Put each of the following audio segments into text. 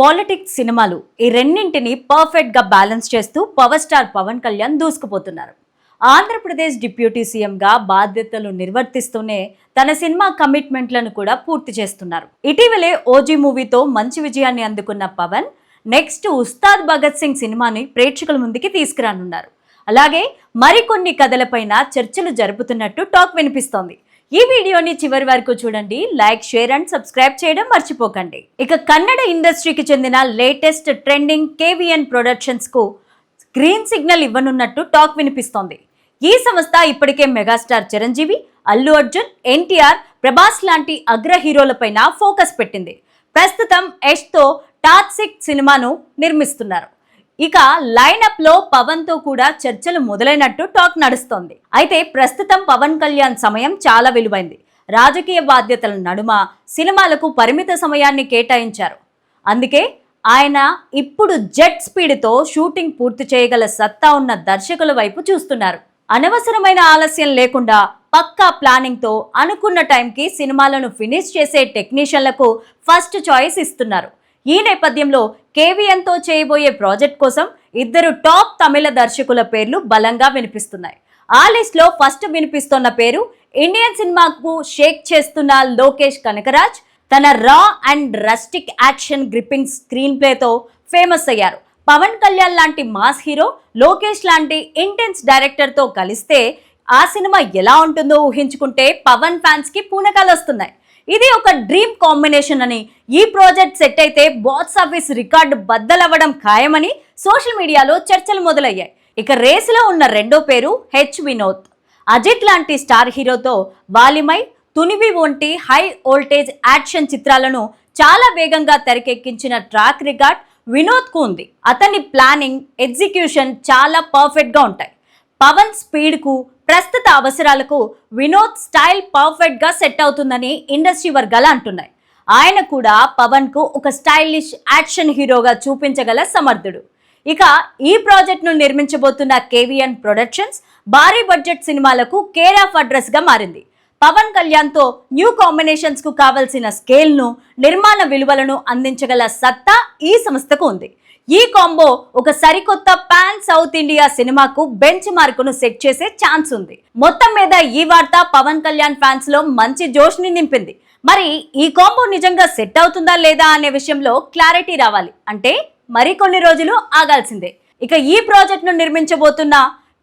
Politics సినిమాలు ఈ రెండింటిని పర్ఫెక్ట్గా బ్యాలెన్స్ చేస్తూ పవర్ స్టార్ పవన్ కళ్యాణ్ దూసుకుపోతున్నారు. ఆంధ్రప్రదేశ్ డిప్యూటీ సీఎంగా బాధ్యతలు నిర్వర్తిస్తూనే తన సినిమా కమిట్మెంట్లను కూడా పూర్తి చేస్తున్నారు. ఇటీవలే ఓజీ మూవీతో మంచి విజయాన్ని అందుకున్న పవన్ నెక్స్ట్ ఉస్తాద్ భగత్ సింగ్ సినిమాని ప్రేక్షకుల ముందుకి తీసుకురానున్నారు. అలాగే మరికొన్ని కథలపైన చర్చలు జరుపుతున్నట్టు టాక్ వినిపిస్తోంది. ఈ వీడియోని చివరి వరకు చూడండి లైక్ షేర్ అండ్ సబ్స్క్రైబ్ చేయడం మర్చిపోకండి. ఇక కన్నడ ఇండస్ట్రీకి చెందిన లేటెస్ట్ ట్రెండింగ్ కేవీఎన్ ప్రొడక్షన్స్కు గ్రీన్ సిగ్నల్ ఇవ్వనున్నట్టు టాక్ వినిపిస్తోంది. ఈ సంస్థ ఇప్పటికే మెగాస్టార్ చిరంజీవి అల్లు అర్జున్ ఎన్టీఆర్ ప్రభాస్ లాంటి అగ్ర హీరోలపైన ఫోకస్ పెట్టింది. ప్రస్తుతం యష్తో టాక్సిక్ సినిమాను నిర్మిస్తున్నారు. ఇక లైనప్లో పవన్తో కూడా చర్చలు మొదలైనట్టు టాక్ నడుస్తోంది. అయితే ప్రస్తుతం పవన్ కళ్యాణ్ సమయం చాలా విలువైంది. రాజకీయ బాధ్యతల నడుమ సినిమాలకు పరిమిత సమయాన్ని కేటాయించారు. అందుకే ఆయన ఇప్పుడు జెట్ స్పీడ్తో షూటింగ్ పూర్తి చేయగల సత్తా ఉన్న దర్శకుల వైపు చూస్తున్నారు. అనవసరమైన ఆలస్యం లేకుండా పక్కా ప్లానింగ్తో అనుకున్న టైంకి సినిమాలను ఫినిష్ చేసే టెక్నీషియన్లకు ఫస్ట్ చాయిస్ ఇస్తున్నారు. ఈ నేపథ్యంలో కేవీఎన్తో చేయబోయే ప్రాజెక్ట్ కోసం ఇద్దరు టాప్ తమిళ దర్శకుల పేర్లు బలంగా వినిపిస్తున్నాయి. ఆ లిస్ట్లో ఫస్ట్ వినిపిస్తున్న పేరు ఇండియన్ సినిమాకు షేక్ చేస్తున్న లోకేష్ కనకరాజ్. తన raw and rustic action gripping screen ప్లేతో famous అయ్యారు. పవన్ కళ్యాణ్ లాంటి మాస్ హీరో లోకేష్ లాంటి ఇంటెన్స్ డైరెక్టర్తో కలిస్తే ఆ సినిమా ఎలా ఉంటుందో ఊహించుకుంటే పవన్ ఫ్యాన్స్కి పూనకాలు వస్తున్నాయి. ఇది ఒక డ్రీమ్ కాంబినేషన్ అని. ఈ ప్రాజెక్ట్ సెట్ అయితే బాక్స్ ఆఫీస్ రికార్డు బద్దలవ్వడం ఖాయమని సోషల్ మీడియాలో చర్చలు మొదలయ్యాయి. ఇక రేసులో ఉన్న రెండో పేరు హెచ్ వినోద్. అజిత్ లాంటి స్టార్ హీరోతో వాలిమై తునివి వంటి హై వోల్టేజ్ యాక్షన్ చిత్రాలను చాలా వేగంగా తెరకెక్కించిన ట్రాక్ రికార్డ్ వినోద్కు ఉంది. అతని ప్లానింగ్ ఎగ్జిక్యూషన్ చాలా పర్ఫెక్ట్గా ఉంటాయి. పవన్ స్పీడ్కు ప్రస్తుత అవసరాలకు వినోద్ స్టైల్ పర్ఫెక్ట్గా సెట్ అవుతుందని ఇండస్ట్రీ వర్గాలు అంటున్నాయి. ఆయన కూడా పవన్కు ఒక స్టైలిష్ యాక్షన్ హీరోగా చూపించగల సమర్థుడు. ఇక ఈ ప్రాజెక్ట్ను నిర్మించబోతున్న కేవీఎన్ ప్రొడక్షన్స్ భారీ బడ్జెట్ సినిమాలకు కేర్ ఆఫ్ అడ్రస్గా మారింది. పవన్ కళ్యాణ్తో న్యూ కాంబినేషన్స్కు కావలసిన స్కేల్ను నిర్మాణ విలువలను అందించగల సత్తా ఈ సంస్థకు ఉంది. ఈ కాంబో ఒక సరికొత్త పాన్ సౌత్ ఇండియా సినిమాకు బెంచ్ మార్కును సెట్ చేసే ఛాన్స్ ఉంది. మొత్తం మీద ఈ వార్త పవన్ కళ్యాణ్ ఫ్యాన్స్లో మంచి జోష్ని నింపింది. మరి ఈ కాంబో నిజంగా సెట్ అవుతుందా లేదా అనే విషయంలో క్లారిటీ రావాలి. అంటే మరికొన్ని రోజులు ఆగాల్సిందే. ఇక ఈ ప్రాజెక్ట్ను నిర్మించబోతున్న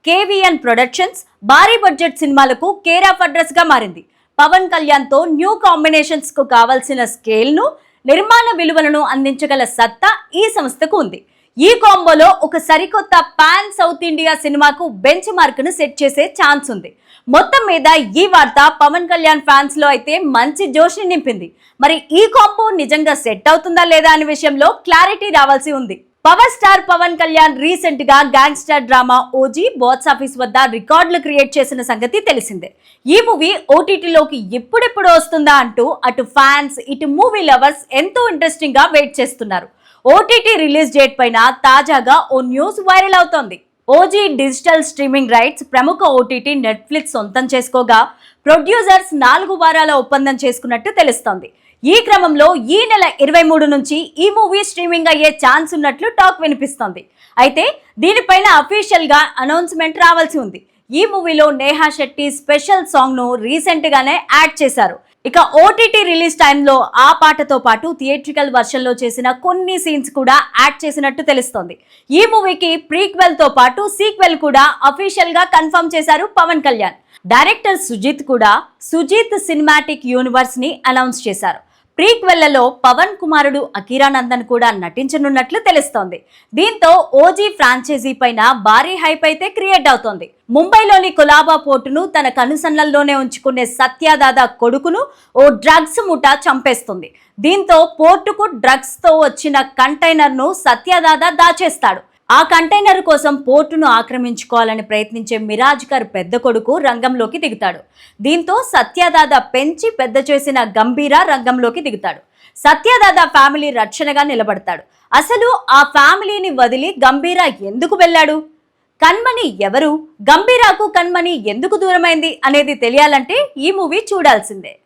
కేవీఎన్ ప్రొడక్షన్స్ భారీ బడ్జెట్ సినిమాలకు కేర్ ఆఫ్ అడ్రస్గా మారింది. పవన్ కళ్యాణ్తో న్యూ కాంబినేషన్స్కు కావాల్సిన స్కేల్ను నిర్మాణ విలువలను అందించగల సత్తా ఈ సంస్థకు ఉంది. ఈ కాంబోలో ఒక సరికొత్త పాన్ సౌత్ ఇండియా సినిమాకు బెంచ్ మార్క్ను సెట్ చేసే ఛాన్స్ ఉంది. మొత్తం మీద ఈ వార్త పవన్ కళ్యాణ్ ఫ్యాన్స్లో అయితే మంచి జోష్ నింపింది. మరి ఈ కాంబో నిజంగా సెట్ అవుతుందా లేదా అనే విషయంలో క్లారిటీ రావాల్సి ఉంది. పవర్ స్టార్ పవన్ కళ్యాణ్ రీసెంట్గా gangster drama OG box office వద్ద రికార్డులు క్రియేట్ చేసిన సంగతి తెలిసిందే. ఈ మూవీ ఓటీటీలోకి ఎప్పుడెప్పుడు వస్తుందా అంటూ అటు ఫ్యాన్స్ ఇటు మూవీ లవర్స్ ఎంతో ఇంట్రెస్టింగ్గా వెయిట్ చేస్తున్నారు. ఓటీటీ రిలీజ్ డేట్ పైన తాజాగా ఓ న్యూస్ వైరల్ అవుతోంది. ఓజీ డిజిటల్ స్ట్రీమింగ్ రైట్స్ ప్రముఖ ఓటీటీ నెట్ఫ్లిక్స్ సొంతం చేసుకోగా ప్రొడ్యూసర్స్ నాలుగు వారాల ఒప్పందం చేసుకున్నట్టు తెలుస్తోంది. ఈ క్రమంలో ఈ నెల ఇరవై మూడు నుంచి ఈ మూవీ స్ట్రీమింగ్ అయ్యే ఛాన్స్ ఉన్నట్లు టాక్ వినిపిస్తోంది. అయితే దీనిపైన అఫీషియల్గా అనౌన్స్మెంట్ రావాల్సి ఉంది. ఈ మూవీలో నేహా శెట్టి స్పెషల్ సాంగ్ను రీసెంట్గానే యాడ్ చేశారు. ఇక ఓటీటీ రిలీజ్ టైంలో ఆ పాటతో పాటు థియేట్రికల్ వర్షన్లో చేసిన కొన్ని సీన్స్ కూడా యాడ్ చేసినట్టు తెలుస్తోంది. ఈ మూవీకి ప్రీక్వెల్తో పాటు సీక్వెల్ కూడా అఫీషియల్గా కన్ఫర్మ్ చేశారు పవన్ కళ్యాణ్. డైరెక్టర్ సుజిత్ కూడా సుజిత్ సినిమాటిక్ యూనివర్స్ని అనౌన్స్ చేశారు. ప్రీక్వెల్లలో పవన్ కుమారుడు అకీరానందన్ కూడా నటించనున్నట్లు తెలుస్తోంది. దీంతో ఓజీ ఫ్రాంచైజీ పైన భారీ హైప్ అయితే క్రియేట్ అవుతోంది. ముంబైలోని కొలాబా పోర్టును తన కనుసన్నల్లోనే ఉంచుకునే సత్యాదాద కొడుకును ఓ డ్రగ్స్ ముఠా చంపేస్తుంది. దీంతో పోర్టుకు డ్రగ్స్తో వచ్చిన కంటైనర్ను సత్యాదాద దాచేస్తాడు. ఆ కంటైనర్ కోసం పోర్టును ఆక్రమించుకోవాలని ప్రయత్నించే మిరాజ్ పెద్ద కొడుకు రంగంలోకి దిగుతాడు. దీంతో సత్యదాద పెంచి పెద్ద చేసిన గంభీర రంగంలోకి దిగుతాడు. సత్యదాద ఫ్యామిలీ రక్షణగా నిలబడతాడు. అసలు ఆ ఫ్యామిలీని వదిలి గంభీర ఎందుకు వెళ్ళాడు? కన్మణి ఎవరు? గంభీరాకు కన్మణి ఎందుకు దూరమైంది అనేది తెలియాలంటే ఈ మూవీ చూడాల్సిందే.